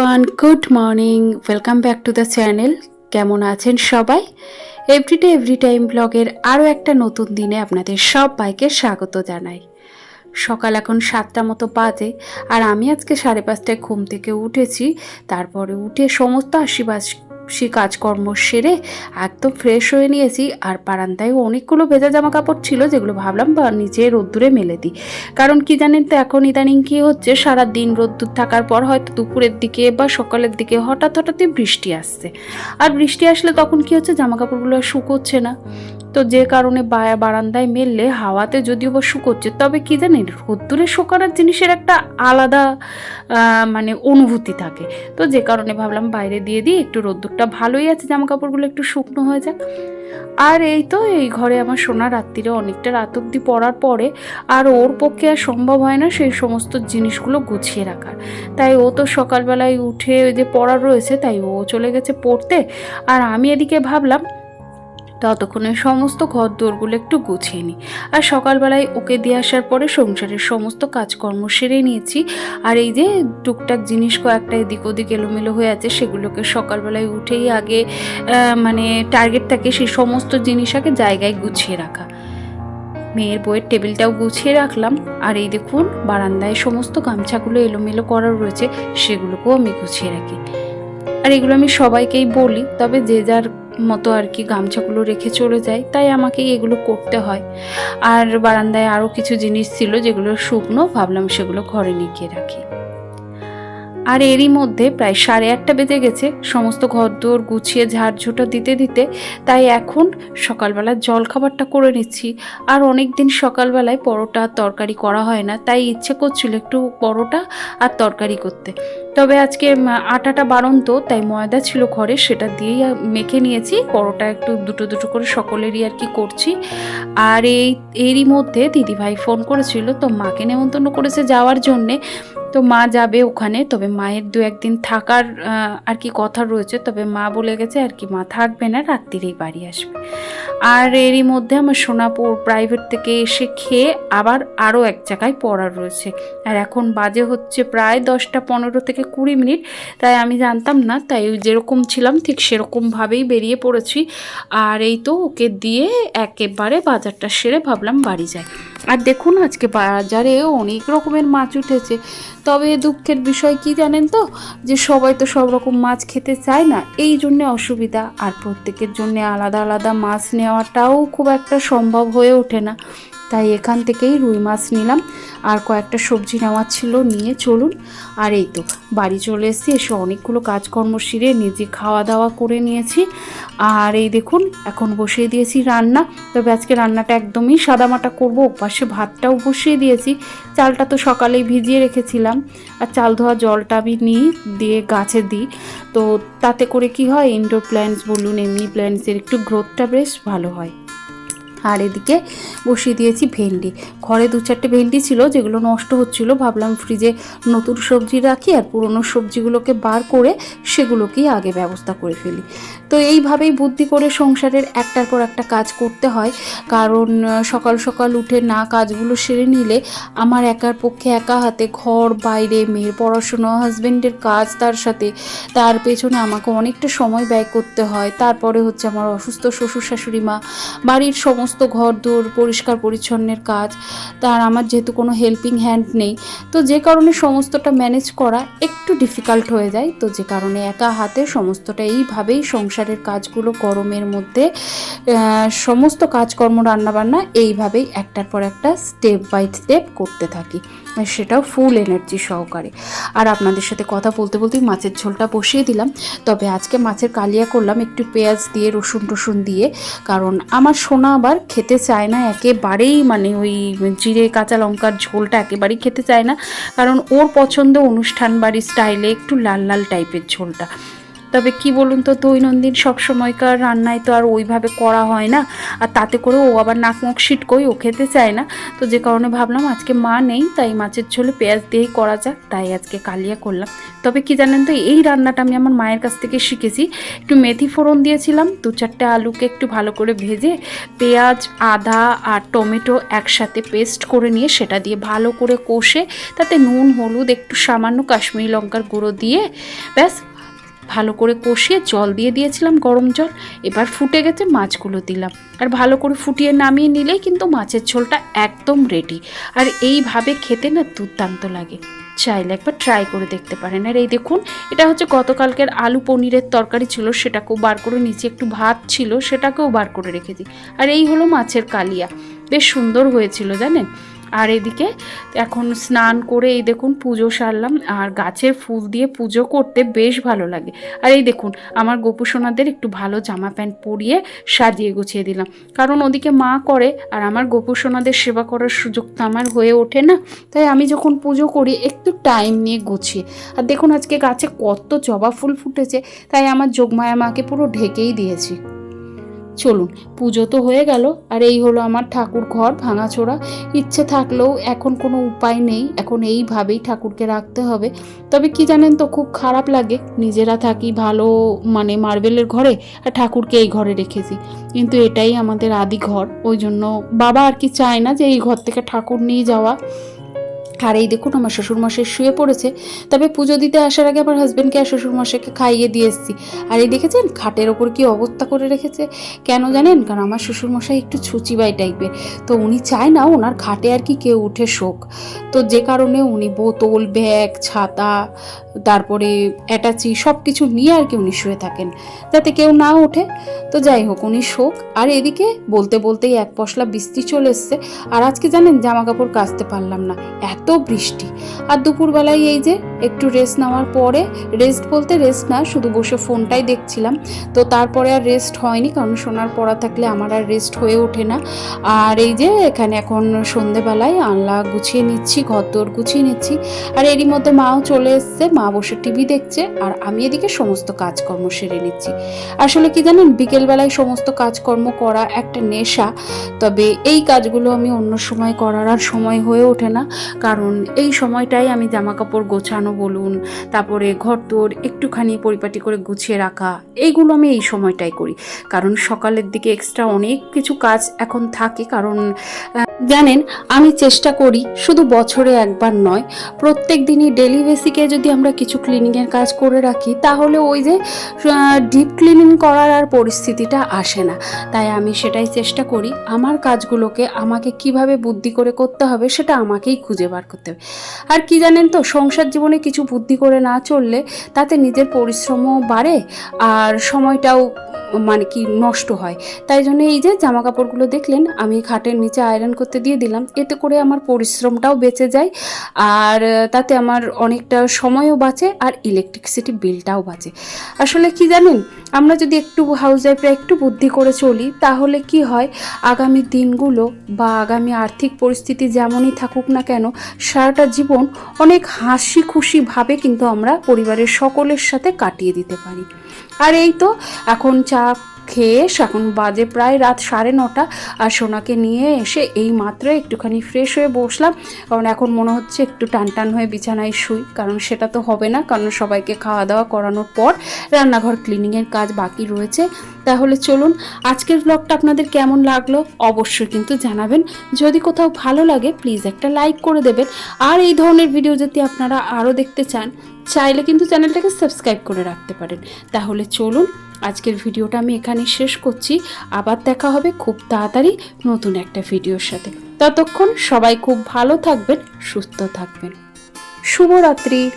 Everyone good morning welcome back to the channel কেমন আছেন সবাই? এভরিডে এভরি টাইম ব্লগের আরও একটা নতুন দিনে আপনাদের সবাইকে স্বাগত জানাই। সকাল এখন সাতটা মতো বাজে আর আমি আজকে সাড়ে পাঁচটায় ঘুম থেকে উঠেছি। তারপরে উঠে সমস্ত আশীর্বাসী কাজকর্ম সেরে একদম ফ্রেশ হয়ে নিয়েছি। আর বারান্দায় অনেকগুলো ভেজা জামা কাপড় ছিল যেগুলো ভাবলাম বা নিচে রোদ্দুরে মেলে দিই। কারণ কি জানেন তো, এখন ইদানিং কী হচ্ছে সারা দিন রোদ্দুর থাকার পর হয়তো দুপুরের দিকে বা সকালের দিকে হঠাৎ হঠাৎই বৃষ্টি আসছে। আর বৃষ্টি আসলে তখন কি হচ্ছে জামা কাপড়গুলো আর শুকোচ্ছে না। তো যে কারণে বারান্দায় মেললে হাওয়াতে যদিও বা শুকোচ্ছে, তবে কি জানেন, রোদ্দুরে শুকানোর জিনিসের একটা আলাদা মানে অনুভূতি থাকে। তো যে কারণে ভাবলাম বাইরে দিয়ে দিই, একটু রোদ্দুরটা ভালোই আছে জামা কাপড়গুলো একটু শুকনো হয়ে যাক। আর এই তো এই ঘরে আমার সোনা রাত্রিরে অনেকটা রাত অব্দি পড়ার পরে আর ওর পক্ষে আর সম্ভব হয় না সেই সমস্ত জিনিসগুলো গুছিয়ে রাখার। তাই ও তো সকালবেলায় উঠে ওই যে পড়ার রয়েছে, তাই ও চলে গেছে পড়তে। আর আমি এদিকে ভাবলাম ততক্ষণে সমস্ত ঘর দোরগুলো একটু গুছিয়ে নিই আর সকালবেলায় ওকে দিয়ে আসার পরে সংসারের সমস্ত কাজকর্ম সেরে নিয়েছি। আর এই যে টুকটাক জিনিস কয়েকটা এদিক ওদিক এলোমেলো হয়ে আছে, সেগুলোকে সকালবেলায় উঠেই আগে মানে টার্গেট থাকে সেই সমস্ত জিনিস আগে জায়গায় গুছিয়ে রাখা। মেয়ের বইয়ের টেবিলটাও গুছিয়ে রাখলাম। আর এই দেখুন, বারান্দায় সমস্ত গামছাগুলো এলোমেলো করা রয়েছে, সেগুলোকেও আমি গুছিয়ে রাখি। আর এগুলো আমি সবাইকেই বলি, তবে যে যার মতো আর কি গামছাগুলো রেখে চলে যায়, তাই আমাকে এগুলো করতে হয়। আর বারান্দায় আরও কিছু জিনিস ছিল যেগুলো শুকনো, ভাবলাম সেগুলো ঘরে নিয়ে রাখি। আর এরই মধ্যে প্রায় সাড়ে আটটা বেজে গেছে। সমস্ত ঘরদোর গুছিয়ে ঝাড়ঝুটো দিতে দিতে তাই এখন সকালবেলা জল খাবারটা করে নিচ্ছি। আর অনেক দিন সকালবেলায় পরোটা তরকারি করা হয় না, তাই ইচ্ছে করছিল একটু পরোটা আর তরকারি করতে। তবে আজকে আটাটা বাড়ন্ত, তাই ময়দা ছিল ঘরে, সেটা দিয়েই মেখে নিয়েছি। পরোটা একটু দুটো দুটো করে সকলেরই আর কি করছি। আর এই, এরই মধ্যে দিদিভাই ফোন করেছিল, তো মাকে নেমন্তন্ন করেছে যাওয়ার জন্যে। তো মা যাবে ওখানে, তবে মায়ের দু একদিন থাকার আর কি কথা রয়েছে, তবে মা বলে গেছে আর কি মা থাকবে না, রাত্রিরেই বাড়ি আসবে। আর এরই মধ্যে আমার সোনাপুর প্রাইভেট থেকে এসে খেয়ে আবার আরও এক জায়গায় পড়ার রয়েছে। আর এখন বাজে হচ্ছে প্রায় দশটা পনেরো থেকে কুড়ি মিনিট, তাই আমি জানতাম না, তাই যেরকম ছিলাম ঠিক সেরকমভাবেই বেরিয়ে পড়েছি। আর এই তো ওকে দিয়ে একেবারে বাজারটা সেরে ভাবলাম বাড়ি যাই। আর দেখুন আজকে বাজারে অনেক রকমের মাছ উঠেছে। তবে দুঃখের বিষয় কি জানেন তো? যে সবাই তো সব রকম মাছ খেতে চায় না, এই জন্যে অসুবিধা। আর প্রত্যেকের জন্যে আলাদা আলাদা মাছ নেওয়াটাও খুব একটা সম্ভব হয়ে ওঠে না। তাই এখান থেকেই রুই মাছ নিলাম। আর কয়েকটা সবজি নেওয়ার ছিল, নিয়ে চলুন। আর এই তো, বাড়ি চলে এসেছি, এসে অনেকগুলো কাজকর্ম সেরে নিজে খাওয়া দাওয়া করে নিয়েছি। আর এই দেখুন, এখন বসিয়ে দিয়েছি রান্না। তবে আজকে রান্নাটা একদমই সাদামাটা করব পাশে ভাতটাও বসিয়ে দিয়েছি। চালটা তো সকালেই ভিজিয়ে রেখেছিলাম। আর চাল ধোয়া জলটা আমি নিই, দিয়ে গাছে দিই। তো তাতে করে কি হয় ইনডোর প্ল্যান্টস বলুন, এমনি প্ল্যান্টসের একটু গ্রোথটা বেশ ভালো হয়। আর এদিকে বসিয়ে দিয়েছি ভেন্ডি। ঘরে দু চারটে ভেন্ডি ছিল, যেগুলো নষ্ট হচ্ছিল। ভাবলাম ফ্রিজে নতুন সবজি রাখি আর পুরনো সবজিগুলোকে বার করে সেগুলোকেই আগে ব্যবস্থা করে ফেলি। তো এইভাবেই বুদ্ধি করে সংসারের একটার পর একটা কাজ করতে হয়। কারণ সকাল সকাল উঠে না কাজগুলো সেরে নিলে আমার একার পক্ষে একা হাতে ঘর, বাইরে, মেয়ের পড়াশুনো হাজবেন্ডের কাজ তার সাথে। তার পেছনে আমাকে অনেকটা সময় ব্যয় করতে হয়। তারপরে হচ্ছে আমার অসুস্থ শ্বশুর শাশুড়ি মা, বাড়ির সমস্ত ঘর দোর পরিষ্কার পরিচ্ছন্নের কাজ, তার আমার যেহেতু কোনো হেল্পিং হ্যান্ড নেই, তো যে কারণে সমস্তটা ম্যানেজ করা একটু ডিফিকাল্ট হয়ে যায়। তো যে কারণে একা হাতে সমস্তটা এইভাবেই সংসারের কাজগুলো গরমের মধ্যে সমস্ত কাজকর্ম, রান্নাবান্না এইভাবেই একটার পর একটা স্টেপ বাই স্টেপ করতে থাকি। সেটাও ফুল এনার্জি সহকারে। আর আপনাদের সাথে কথা বলতে বলতেই মাছের ঝোলটা বসিয়ে দিলাম। তবে আজকে মাছের কালিয়া করলাম, একটু পেঁয়াজ দিয়ে, রসুন টসুন দিয়ে। কারণ আমার সোনা আবার খেতে চায় না, একেবারেই মানে ওই জিরে, কাঁচা লঙ্কার ঝোলটা একেবারেই খেতে চায় না। কারণ ওর পছন্দ অনুষ্ঠান বাড়ির স্টাইলে একটু লাল লাল টাইপের ঝোলটা। তবে কি বলুন তো, দৈনন্দিন সব সময়কার রান্নায় তো আর ওইভাবে করা হয় না। আর তাতে করে ও আবার নাক মুখ কই ও খেতে চায় না। তো যে কারণে ভাবলাম আজকে মা নেই, তাই মাছের ঝোলে পেঁয়াজ দিয়েই করা যাক, তাই আজকে কালিয়া করলাম। তবে কি জানেন তো, এই রান্নাটা আমি আমার মায়ের কাছ থেকে শিখেছি। একটু মেথি ফোড়ন দিয়েছিলাম, দু চারটে আলুকে একটু ভালো করে ভেজে পেঁয়াজ, আদা আর টমেটো একসাথে পেস্ট করে নিয়ে সেটা দিয়ে ভালো করে কষে, তাতে নুন, হলুদ, একটু সামান্য কাশ্মীরি লঙ্কার গুঁড়ো দিয়ে ব্যাস ভালো করে কষিয়ে জল দিয়ে দিয়েছিলাম গরম জল। এবার ফুটে গেছে মাছগুলো দিলাম। আর ভালো করে ফুটিয়ে নামিয়ে নিলেই কিন্তু মাছের ঝোলটা একদম রেডি আর এইভাবে খেতে না দুর্দান্ত লাগে। চাইলে একবার ট্রাই করে দেখতে পারেন। আর এই দেখুন, এটা হচ্ছে গতকালকের আলু পনিরের তরকারি ছিল, সেটাকেও বার করে নিচে একটু ভাত ছিল, সেটাকেও বার করে রেখেছি আর এই হলো মাছের কালিয়া। বেশ সুন্দর হয়েছিল, জানেন? আর এদিকে এখন স্নান করে এই দেখুন পুজো সারলাম, আর গাছের ফুল দিয়ে পুজো করতে বেশ ভালো লাগে। আর এই দেখুন, আমার গোপুসোনাদের একটু ভালো জামা প্যান্ট পরিয়ে সাজিয়ে গুছিয়ে দিলাম। কারণ ওদিকে মা করে, আর আমার গোপুসোনাদের সেবা করার সুযোগ তো আমার হয়ে ওঠে না। তাই আমি যখন পুজো করি, একটু টাইম নিয়ে গুছিয়ে। আর দেখুন আজকে গাছে কত জবা ফুল ফুটেছে, তাই আমার যোগমায়া মাকে পুরো ঢেকেই দিয়েছি। চলুন, পুজো তো হয়ে গেল, আর এই হলো আমার ঠাকুর ঘর ভাঙাচোরা। ইচ্ছে থাকলেও এখন কোনো উপায় নেই, এখন এইভাবেই ঠাকুরকে রাখতে হবে। তবে কি জানেন তো, খুব খারাপ লাগে, নিজেরা থাকি ভালো মানে মার্বেলের ঘরে, আর ঠাকুরকে এই ঘরে রেখেছি। কিন্তু এটাই আমাদের আদি ঘর, ওই জন্য বাবা আর কি চায় না যে এই ঘর থেকে ঠাকুর নিয়ে যাওয়া। আর এই দেখুন, আমার শ্বশুরমশাই শুয়ে পড়েছে। তবে পুজো দিতে আসার আগে আমার হাজব্যান্ডকে আর শ্বশুরমশাইকে খাইয়ে দিয়ে এসেছি। আর এই দেখেছেন, খাটের ওপর কি অবস্থা করে রেখেছে? কেন জানেন? কারণ আমার শ্বশুরমশাই একটু ছুচিবাই টাইপের। তো উনি চায় না ওনার খাটে আর কি কেউ উঠে শোক। তো যে কারণে উনি বোতল, ব্যাগ, ছাতা, তারপরে অ্যাটাচি সব কিছু নিয়ে আর কি উনি শুয়ে থাকেন। যাতে কেউ না ওঠে। তো যাই হোক, উনি শোক। আর এদিকে বলতে বলতেই এক পশলা বৃষ্টি চলে এসছে। আর আজকে জানেন জামা কাপড় কাচতে পারলাম না। এত বৃষ্টি। আর দুপুরবেলায় এই যে একটু রেস্ট নেওয়ার পরে রেস্ট বলতে রেস্ট না, শুধু বসে ফোনটাই দেখছিলাম। তো তারপরে আর রেস্ট হয়নি, কারণ সোনার পড়া থাকলে আমার আর রেস্ট হয়ে ওঠে না। আর এই যে এখানে এখন সন্ধেবেলায় আনলা গুছিয়ে নিচ্ছি, ঘর ঘরদোর গুছিয়ে নিচ্ছি। আর এরই মধ্যে মাও চলে এসছে, মা বসে টিভি দেখছে, আর আমি এদিকে সমস্ত কাজকর্ম সেরে নিচ্ছি। আসলে কি জানেন, বিকেলবেলায় সমস্ত কাজকর্ম করা একটা নেশা, তবে এই কাজগুলো আমি অন্য সময় করার আর সময় হয়ে ওঠে না। কারণ এই সময়টাই আমি জামা কাপড় গোছানো বলুন, তারপরে ঘর তোর একটুখানি পরিপাটি করে গুছিয়ে রাখা, এইগুলো আমি এই সময়টাই করি। কারণ সকালের দিকে এক্সট্রা অনেক কিছু কাজ এখন থাকে, কারণ জানেন, আমি চেষ্টা করি শুধু বছরে একবার নয়, প্রত্যেক দিনই ডেলি বেসিকে যদি আমরা কিছু ক্লিনিংয়ের কাজ করে রাখি, তাহলে ওই যে ডিপ ক্লিনিং করার আর পরিস্থিতিটা আসে না। তাই আমি সেটাই চেষ্টা করি, আমার কাজগুলোকে আমাকে কীভাবে বুদ্ধি করে করতে হবে, সেটা আমাকেই খুঁজে বার করতে হবে। আর কি জানেন তো, সংসার জীবনে কিছু বুদ্ধি করে না চললে তাতে নিজের পরিশ্রমও বাড়ে আর সময়টাও মানে কি নষ্ট হয়। তাই জন্য এই যে জামা কাপড়গুলো দেখলেন, আমি খাটের নিচে আয়রন করতে দিয়ে দিলাম। এতে করে আমার পরিশ্রমটাও বেঁচে যায় আর তাতে আমার অনেকটা সময়ও বাঁচে আর ইলেকট্রিসিটি বিলটাও বাঁচে। আসলে কি জানেন, আমরা যদি একটু হাউস ওয়াইফরা একটু বুদ্ধি করে চলি, তাহলে কি হয়, আগামী দিনগুলো বা আগামী আর্থিক পরিস্থিতি যেমনই থাকুক না কেন, সারাটা জীবন অনেক হাসি খুশিভাবে কিন্তু আমরা পরিবারের সকলের সাথে কাটিয়ে দিতে পারি। আর এই তো এখন চা খেয়ে এখন বাজে প্রায় রাত সাড়ে নটা আর সোনাকে নিয়ে এসে এই মাত্র একটুখানি ফ্রেশ হয়ে বসলাম। কারণ এখন মনে হচ্ছে একটু টান টান হয়ে বিছানায় শুই, কারণ সেটা তো হবে না, কারণ সবাইকে খাওয়া দাওয়া করানোর পর রান্নাঘর ক্লিনিংয়ের কাজ বাকি রয়েছে। তাহলে চলুন, আজকের ব্লগটা আপনাদের কেমন লাগল অবশ্যই কিন্তু জানাবেন। যদি কোথাও ভালো লাগে প্লিজ একটা লাইক করে দেবেন। আর এই ধরনের ভিডিও যদি আপনারা আরও দেখতে চান, চাইলে কিন্তু চ্যানেলটাকে সাবস্ক্রাইব করে রাখতে পারেন। তাহলে চলুন আজকের ভিডিওটা আমি এখানে শেষ করছি। আবার দেখা হবে খুব তাড়াতাড়ি নতুন একটা ভিডিওর সাথে। ততক্ষণ সবাই খুব ভালো থাকবেন, সুস্থ থাকবেন। শুভরাত্রি।